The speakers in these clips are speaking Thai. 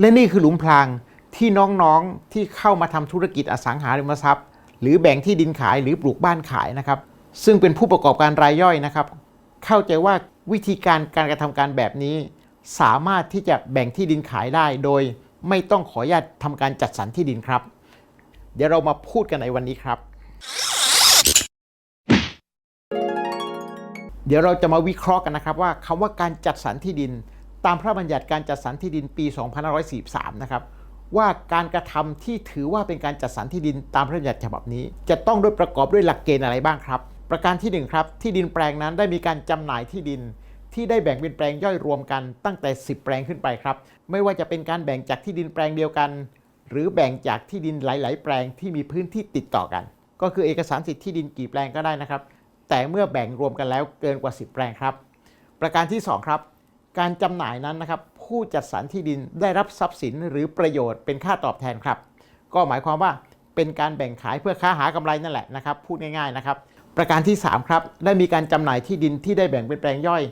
และนี่คือหลุมพรางที่น้องๆที่เข้ามาทำธุรกิจอสังหาริมทรัพย์ หรือแบ่งที่ดินขายหรือปลูกบ้านขายนะครับ ซึ่งเป็นผู้ประกอบการรายย่อยนะครับ เข้าใจว่าวิธีการการกระทำการแบบนี้ สามารถที่จะแบ่งที่ดินขายได้โดย ไม่ต้องขออนุญาตทำการจัดสรรที่ดินครับ เดี๋ยวเรามาพูดกันในวันนี้ครับ เดี๋ยวเราจะมาวิเคราะห์กันนะครับว่าคำว่าการจัดสรรที่ดิน ตามพระบัญญัติการจัดสรรที่ดินปี 2543 นะครับ ว่าการกระทำที่ถือว่าเป็นการจัดสรรที่ดินตามพระบัญญัติฉบับนี้ จะต้องด้วยประกอบด้วยหลักเกณฑ์อะไรบ้างครับ ประการที่หนึ่งครับที่ดินแปลงนั้นได้มีการจำหน่ายที่ดินที่ได้แบ่งเป็นแปลงย่อยรวมกันตั้งแต่ 10 แปลงขึ้นไปครับ ไม่ว่าจะเป็นการแบ่งจากที่ดินแปลงเดียวกัน หรือแบ่งจากที่ดินหลาย ๆ แปลงที่มีพื้นที่ติดต่อกัน ก็คือเอกสารสิทธิ์ที่ดินกี่แปลงก็ได้นะครับ แต่เมื่อแบ่งรวมกันแล้วเกินกว่า 10 แปลงครับ ประการที่ 2 ครับ การจำหน่ายนั้นนะครับผู้จัดสรรที่ดินได้รับทรัพย์สินหรือประโยชน์เป็นค่าตอบแทนครับ ก็หมายความว่าเป็นการแบ่งขายเพื่อค้าหากำไรนั่นแหละนะครับพูดง่ายๆนะครับ ประการที่ 3 ครับ ได้มีการจำหน่ายที่ดินที่ได้แบ่งเป็นแปลงย่อย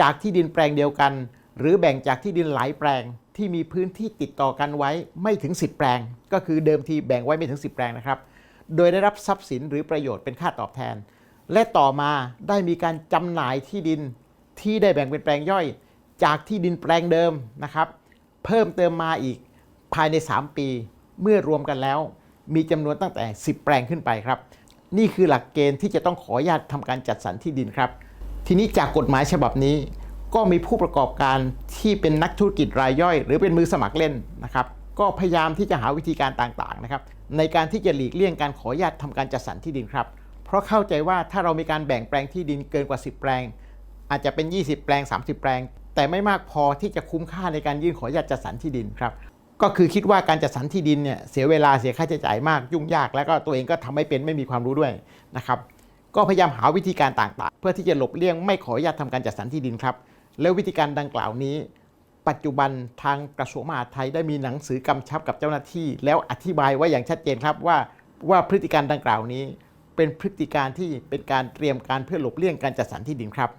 จากที่ดินแปลงเดียวกัน หรือแบ่งจากที่ดินหลายแปลงที่มีพื้นที่ติดต่อกันไว้ไม่ถึง 10 แปลง ก็คือเดิมทีแบ่งไว้ไม่ถึง 10 แปลงนะครับ โดยได้รับทรัพย์สินหรือประโยชน์เป็นค่าตอบแทน และต่อมาได้มีการจำหน่ายที่ดินที่ได้แบ่งเป็นแปลงย่อย จากที่ดินแปลงเดิมนะครับ เพิ่มเติมมาอีกภายใน 3 ปี เมื่อรวมกันแล้ว มีจำนวนตั้งแต่ 10 แปลงขึ้นไปครับ นี่คือหลักเกณฑ์ที่จะต้องขออนุญาตทำการจัดสรรที่ดินครับ ทีนี้จากกฎหมายฉบับนี้ ก็มีผู้ประกอบการที่เป็นนักธุรกิจรายย่อย หรือเป็นมือสมัครเล่นนะครับก็พยายามที่จะหาวิธีการต่างๆนะครับในการที่จะหลีกเลี่ยงการขออนุญาตทำการจัดสรรที่ดินครับ เพราะเข้าใจว่าถ้าเรามีการแบ่งแปลงที่ดินเกินกว่า 10 แปลง อาจจะเป็น 20 แปลง 30 แปลง แต่ไม่มากพอที่จะคุ้มค่าในการยื่นขออนุญาตจัดสรรที่ดินครับ ก็คือคิดว่าการจัดสรรที่ดินเนี่ยเสียเวลาเสียค่าใช้จ่ายมากยุ่งยาก แล้วก็ตัวเองก็ทำไม่เป็นไม่มีความรู้ด้วยนะครับก็พยายามหาวิธีการต่างๆ เพื่อที่จะหลบเลี่ยงไม่ขออนุญาตทำการจัดสรรที่ดินครับ แล้ววิธีการดังกล่าวนี้ ปัจจุบันทางกระทรวงมหาดไทยได้มีหนังสือกำชับกับเจ้าหน้าที่ แล้วอธิบายไว้อย่างชัดเจนครับว่าว่าพฤติการดังกล่าวนี้ เป็นพฤติการที่เป็นการเตรียมการเพื่อหลบเลี่ยงการจัดสรรที่ดินครับ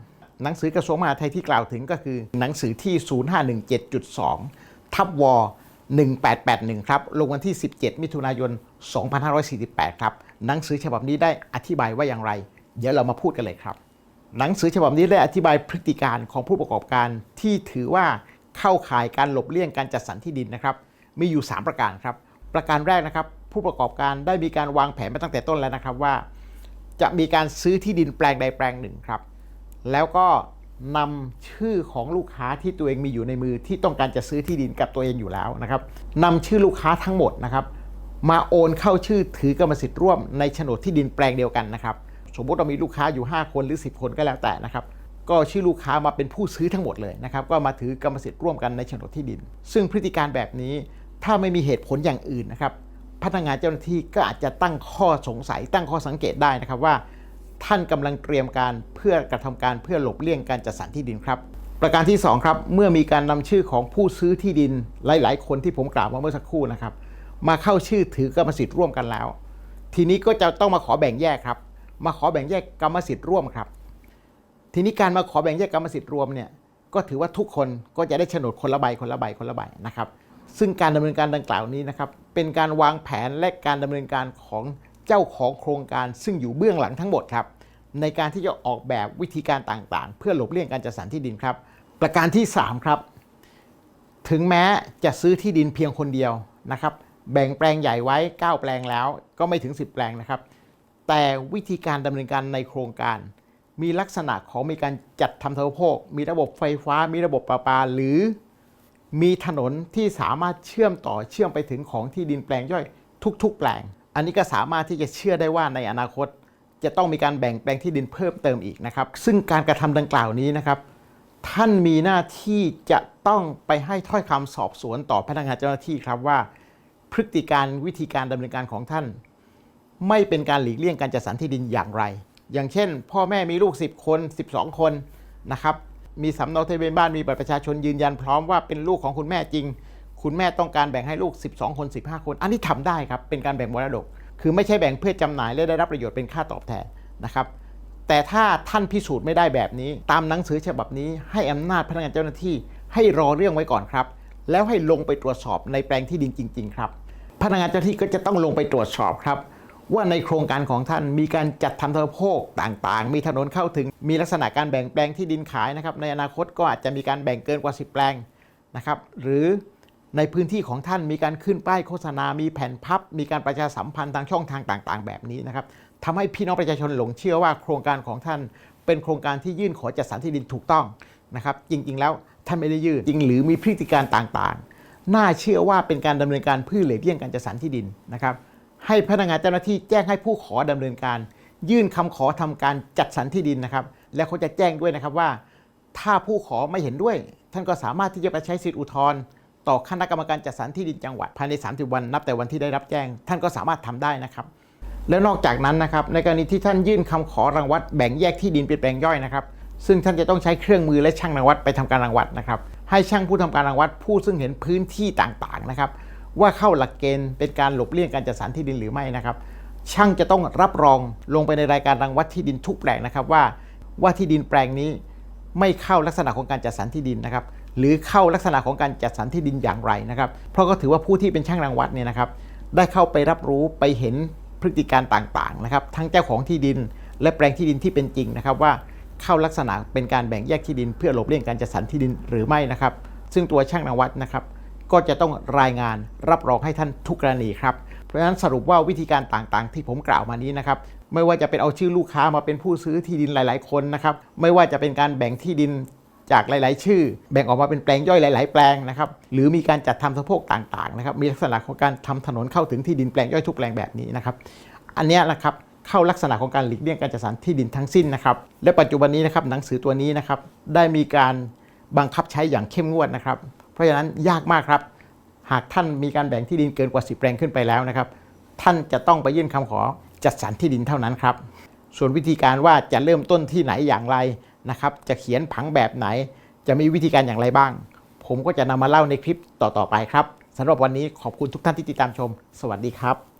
หนังสือกระทรวงมหาดไทยที่กล่าวถึงก็คือหนังสือที่ 0517.2 ทับว1881 ครับ ลงวันที่ 17 มิถุนายน 2548 ครับ หนังสือฉบับนี้ได้อธิบายว่าอย่างไร เดี๋ยวเรามาพูดกันเลยครับ หนังสือฉบับนี้ได้อธิบายพฤติการของผู้ประกอบการที่ถือว่าเข้าข่ายการหลบเลี่ยงการจัดสรรที่ดินนะครับ มีอยู่ 3 ประการครับ ประการแรกนะครับ ผู้ประกอบการได้มีการวางแผนมาตั้งแต่ต้นแล้วนะครับว่า จะมีการซื้อที่ดินแปลงใดแปลงหนึ่งครับ แล้วก็นำชื่อของลูกค้าที่ตัวเองมีอยู่ในมือที่ต้องการจะซื้อที่ดินกับตัวเองอยู่แล้วนะครับนำชื่อลูกค้าทั้งหมดนะครับ มาโอนเข้าชื่อถือกรรมสิทธิ์ร่วมในโฉนดที่ดินแปลงเดียวกันนะครับ สมมติเรามีลูกค้าอยู่ 5 คนหรือ 10 คนก็แล้วแต่นะครับ ก็ชื่อลูกค้ามาเป็นผู้ซื้อทั้งหมดเลยนะครับ ก็มาถือกรรมสิทธิ์ร่วมกันในโฉนดที่ดิน ซึ่งพฤติการแบบนี้ถ้าไม่มีเหตุผลอย่างอื่นนะครับ พนักงานเจ้าหน้าที่ก็อาจจะตั้งข้อสงสัยตั้งข้อสังเกตได้นะครับว่า ท่านกำลังเตรียมการเพื่อกระทำการเพื่อหลบเลี่ยงการจัดสรรที่ดินครับ ประการที่ 2 ครับ เมื่อมีการนำชื่อของผู้ซื้อที่ดินหลาย ๆ คนที่ผมกล่าวมาเมื่อสักครู่นะครับ มาเข้าชื่อถือกรรมสิทธิ์ร่วมกันแล้ว ทีนี้ก็จะต้องมาขอแบ่งแยกครับ มาขอแบ่งแยกกรรมสิทธิ์ร่วมครับ ทีนี้การมาขอแบ่งแยกกรรมสิทธิ์รวมเนี่ยก็ถือว่าทุกคนก็จะได้โฉนดคนละใบคนละใบคนละใบนะครับ ซึ่งการดำเนินการดังกล่าวนี้นะครับเป็นการวางแผนและการดำเนินการของ เจ้าของโครงการซึ่งอยู่เบื้องหลังทั้งหมดครับ ในการที่จะออกแบบวิธีการต่างๆ เพื่อหลบเลี่ยงการจัดสรรที่ดินครับ ประการที่ 3 ครับ ถึงแม้จะซื้อที่ดินเพียงคนเดียวนะครับ แบ่งแปลงใหญ่ไว้ 9 แปลงแล้วก็ไม่ถึง 10 แปลงนะครับ แต่วิธีการดำเนินการในโครงการ มีลักษณะของมีการจัดทำทางโภค มีระบบไฟฟ้า มีระบบประปาหรือมีถนนที่สามารถเชื่อมต่อเชื่อมไปถึงของที่ดินแปลงย่อยทุก ๆ แปลง อันนี้ก็สามารถที่จะเชื่อได้ว่าในอนาคต จะต้องมีการแบ่งแปลงที่ดินเพิ่มเติมอีกนะครับ ซึ่งการกระทำดังกล่าวนี้นะครับท่านมีหน้าที่จะต้องไปให้ถ้อยคำสอบสวนต่อพนักงานเจ้าหน้าที่ครับว่า พฤติการวิธีการดำเนินการของท่าน ไม่เป็นการหลีกเลี่ยงการจัดสรรที่ดินอย่างไร อย่างเช่น พ่อแม่มีลูก 10 คน 12 คนนะครับมีสำเนาทะเบียนบ้านมีบัตรประชาชนยืนยันพร้อมว่าเป็นลูกของคุณแม่จริง คุณแม่ต้องการแบ่งให้ลูก 12 คน 15 คน อันนี้ทำได้ครับ เป็นการแบ่งมรดก คือไม่ใช่แบ่งเพื่อจำหน่ายและได้รับประโยชน์เป็นค่าตอบแทนนะครับ แต่ถ้าท่านพิสูจน์ไม่ได้แบบนี้ ตามหนังสือฉบับนี้ให้อำนาจพนักงานเจ้าหน้าที่ ให้รอเรื่องไว้ก่อนครับ แล้วให้ลงไปตรวจสอบในแปลงที่ดินจริง ๆ ครับ พนักงานเจ้าหน้าที่ก็จะต้องลงไปตรวจสอบครับ ว่าในโครงการของท่านมีการจัดทำสะโพกต่างๆ มีถนนเข้าถึง มีลักษณะการแบ่งแปลงที่ดินขายนะครับ ในอนาคตก็อาจจะมีการแบ่งเกินกว่า 10 แปลงนะครับ หรือ ในพื้นที่ของท่านมีการขึ้นป้ายโฆษณา มีแผ่นพับ มีการประชาสัมพันธ์ทางช่องทางต่าง ๆ แบบนี้นะครับทำให้พี่น้องประชาชนหลงเชื่อว่าโครงการของท่านเป็นโครงการที่ยื่นขอจัดสรรที่ดินถูกต้องนะครับ จริง ๆ แล้วท่านไม่ได้ยื่นจริงหรือมีพฤติการต่างๆ น่าเชื่อว่าเป็นการดำเนินการเพื่อเหลี่ยงการจัดสรรที่ดินนะครับ ให้พนักงานเจ้าหน้าที่แจ้งให้ผู้ขอดำเนินการ ยื่นคำขอทำการจัดสรรที่ดินนะครับ และเขาจะแจ้งด้วยนะครับว่า ถ้าผู้ขอไม่เห็นด้วย ท่านก็สามารถที่จะไปใช้สิทธิอุทธรณ์ ต่อคณะกรรมการจัดสรรที่ดินจังหวัดภายใน 30 วันนับแต่วันที่ได้รับแจ้ง ท่านก็สามารถทำได้นะครับ แล้วนอกจากนั้นนะครับในกรณีที่ท่านยื่นคำขอรังวัดแบ่งแยกที่ดินเป็นแปลงย่อยนะครับซึ่งท่านจะต้องใช้เครื่องมือและช่างรังวัดไปทำการรังวัดนะครับให้ช่างผู้ทำการรังวัดผู้ซึ่งเห็นพื้นที่ต่างๆนะครับว่าเข้าหลักเกณฑ์เป็นการหลบเลี่ยงการจัดสรรที่ดินหรือไม่นะครับ ช่างจะต้องรับรองลงไปในรายการรังวัดที่ดินทุกแปลงนะครับว่าว่าที่ดินแปลงนี้ไม่เข้าลักษณะของการจัดสรรที่ดินนะครับ หรือเข้าลักษณะของการจัดสรรที่ดินอย่างไรนะครับ เพราะก็ถือว่าผู้ที่เป็นช่างรังวัดเนี่ยนะครับได้เข้าไปรับรู้ไปเห็นพฤติการต่างๆนะครับ ทั้งเจ้าของที่ดิน และแปลงที่ดินที่เป็นจริงนะครับ ว่าเข้าลักษณะเป็นการแบ่งแยกที่ดิน เพื่อหลบเลี่ยงการจัดสรรที่ดินหรือไม่นะครับ ซึ่งตัวช่างรังวัดนะครับ ก็จะต้องรายงานรับรองให้ท่านทุกกรณีครับ เพราะฉะนั้นสรุปว่าวิธีการต่างๆ ที่ผมกล่าวมานี้นะครับ ไม่ว่าจะเป็นเอาชื่อลูกค้ามาเป็นผู้ซื้อที่ดินหลาย ๆ คนนะครับ ไม่ว่าจะเป็นการแบ่งที่ดิน จากหลาย ๆ ชื่อ แบ่งออกมาเป็นแปลงย่อยหลาย ๆ แปลงนะครับหรือมีการจัดทำสะโพกต่าง ๆ นะครับ มีลักษณะของการทำถนนเข้าถึงที่ดินแปลงย่อยทุกแปลงแบบนี้นะครับ อันนี้ยนะครับเข้าลักษณะของการหลีกเลี่ยงการจัดสรรที่ดินทั้งสิ้นนะครับและปัจจุบันนี้นะครับหนังสือตัวนี้นะครับได้มีการบังคับใช้อย่างเข้มงวดนะครับ เพราะฉะนั้นยากมากครับ หากท่านมีการแบ่งที่ดินเกินกว่า 10 แปลงขึ้นไปแล้วนะครับ ท่านจะต้องไปยื่นคำขอจัดสรรที่ดินเท่านั้นครับ ส่วนวิธีการว่าจะเริ่มต้นที่ไหนอย่างไร นะครับ จะเขียนผังแบบไหน จะมีวิธีการอย่างไรบ้าง ผมก็จะนำมาเล่าในคลิปต่อๆไปครับสำหรับวันนี้ขอบคุณทุกท่านที่ติดตามชม สวัสดีครับ